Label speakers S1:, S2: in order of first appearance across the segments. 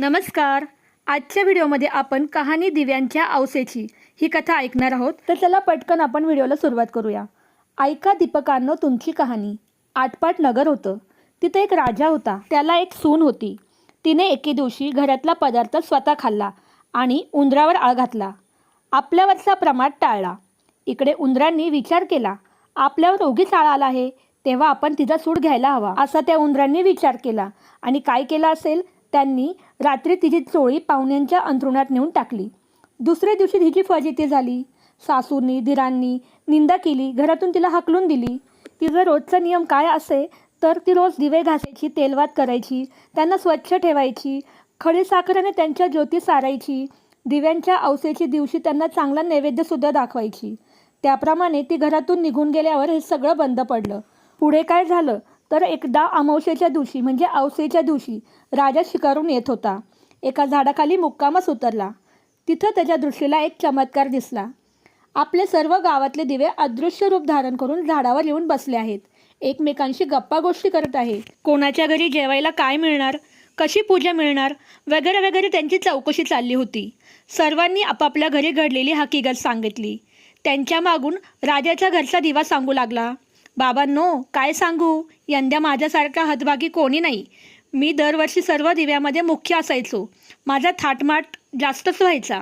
S1: नमस्कार. आजच्या व्हिडिओमध्ये आपण कहाणी दिव्यांच्या आवसेची ही कथा ऐकणार आहोत. तर चला पटकन आपण व्हिडिओला सुरुवात करूया. ऐका दीपकांनो तुमची कहाणी. आटपाट नगर होतं. तिथे एक राजा होता. त्याला एक सून होती. तिने एके दिवशी घरातला पदार्थ स्वतः खाल्ला आणि उंदरावर आळ घातला. आपल्यावरचा प्रमाण टाळला. इकडे उंदरांनी विचार केला आपल्यावर उगीच आळ आला आहे. तेव्हा आपण तिचा सूड घ्यायला हवा. असा त्या उंदरांनी विचार केला आणि काय केलं असेल? त्यांनी रात्री तिची चोळी पाहुण्यांच्या अंथरुणात नेऊन टाकली. दुसऱ्या दिवशी तिची फजिती झाली. सासूंनी धीरांनी निंदा केली घरातून तिला हाकलून दिली. तिचा रोजचा नियम काय असे? तर ती रोज दिवे घासायची तेलवात करायची त्यांना स्वच्छ ठेवायची खडी साखरेने त्यांच्या ज्योती सारायची दिव्यांच्या अवसेची दिवशी त्यांना चांगला नैवेद्यसुद्धा दाखवायची. त्याप्रमाणे ती घरातून निघून गेल्यावर हे सगळं बंद पडलं. पुढे काय झालं? तर एकदा अमावस्येच्या दिवशी म्हणजे अवसेच्या दिवशी राजा शिकारून येत होता. एका झाडाखाली मुक्कामच उतरला. तिथं त्याच्या दृष्टीला एक चमत्कार दिसला. आपले सर्व गावातले दिवे अदृश्य रूप धारण करून झाडावर येऊन बसले आहेत. एकमेकांशी गप्पा गोष्टी करत आहे. कोणाच्या घरी जेवायला काय मिळणार? कशी पूजा मिळणार? वगैरे वगैरे त्यांची चौकशी चालली होती. सर्वांनी आपापल्या घरी घडलेली हकीकत सांगितली. त्यांच्या मागून राजाच्या घरचा दिवा सांगू लागला. बाबांनो काय सांगू? यंदा माझ्यासारखा हतभागी कोणी नाही. मी दरवर्षी सर्व दिव्यामध्ये मुख्य असायचो. माझा थाटमाट जास्तच व्हायचा.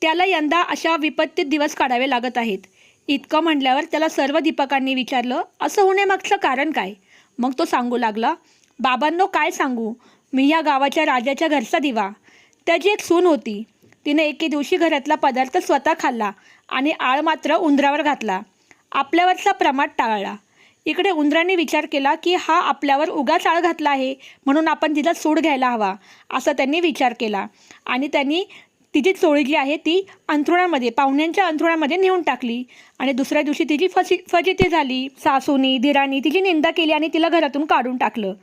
S1: त्याला यंदा अशा विपत्तीत दिवस काढावे लागत आहेत. इतकं म्हटल्यावर त्याला सर्व दीपकांनी विचारलं असं होण्यामागचं कारण काय? मग तो सांगू लागला बाबांनो काय सांगू? मी या गावाच्या राजाच्या घरचा दिवा. त्याची एक सून होती. तिने एके दिवशी घरातला पदार्थ स्वतः खाल्ला आणि आळ मात्र उंदरावर घातला. आपल्यावरचा प्रमाद टाळला. इकडे उंदराने विचार केला की हा आपल्यावर उगा चाळ घातला आहे म्हणून आपण तिचा सूड घ्यायला हवा असा त्यांनी विचार केला. आणि त्यांनी तिची चोळी जी आहे ती अंथरुणामध्ये पाहुण्यांच्या अंथरुणामध्ये नेऊन टाकली. आणि दुसऱ्या दिवशी तिची फसी फजिती झाली. सासूनी दिरानी तिची निंदा केली आणि तिला घरातून काढून टाकलं.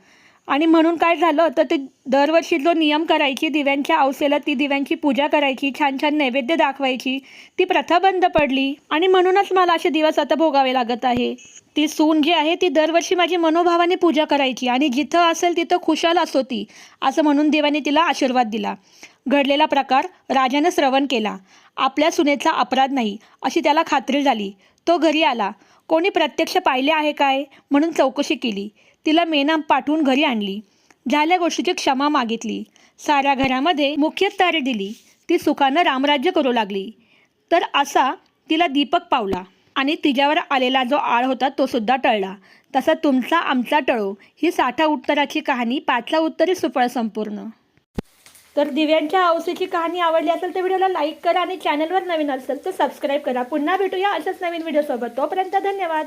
S1: आणि म्हणून काय झालं? तर ते दरवर्षी जो नियम करायची दिव्यांच्या अवसेला ती दिव्यांची पूजा करायची छान छान नैवेद्य दाखवायची ती प्रथा बंद पडली. आणि म्हणूनच मला असे दिवस आता भोगावे लागत आहे. ती सून जी आहे ती दरवर्षी माझी मनोभावाने पूजा करायची आणि जिथं असेल तिथं खुशाल असो ती असं म्हणून देवाने तिला आशीर्वाद दिला. घडलेला प्रकार राजानं श्रवण केला. आपल्या सुनेचा अपराध नाही अशी त्याला खात्री झाली. तो घरी आला. कोणी प्रत्यक्ष पाहिले आहे काय? म्हणून चौकशी केली. तिला मेना पाठवून घरी आणली. झाल्या गोष्टीची क्षमा मागितली. साऱ्या घरामध्ये मुख्य तारे दिली. ती सुखानं रामराज्य करू लागली. तर असा तिला दीपक पावला आणि तिच्यावर आलेला जो आळ होता तो सुद्धा टळला. तसा तुमचा आमचा टळो ही साठा उत्तराची कहाणी पाचला उत्तरी सुफळ संपूर्ण. तर दिव्यांच्या औसीची कहाणी आवडली असेल तर व्हिडिओला लाईक करा आणि चॅनलवर नवीन असेल तर सबस्क्राईब करा. पुन्हा भेटूया अशाच नवीन व्हिडिओसोबत. तोपर्यंत धन्यवाद.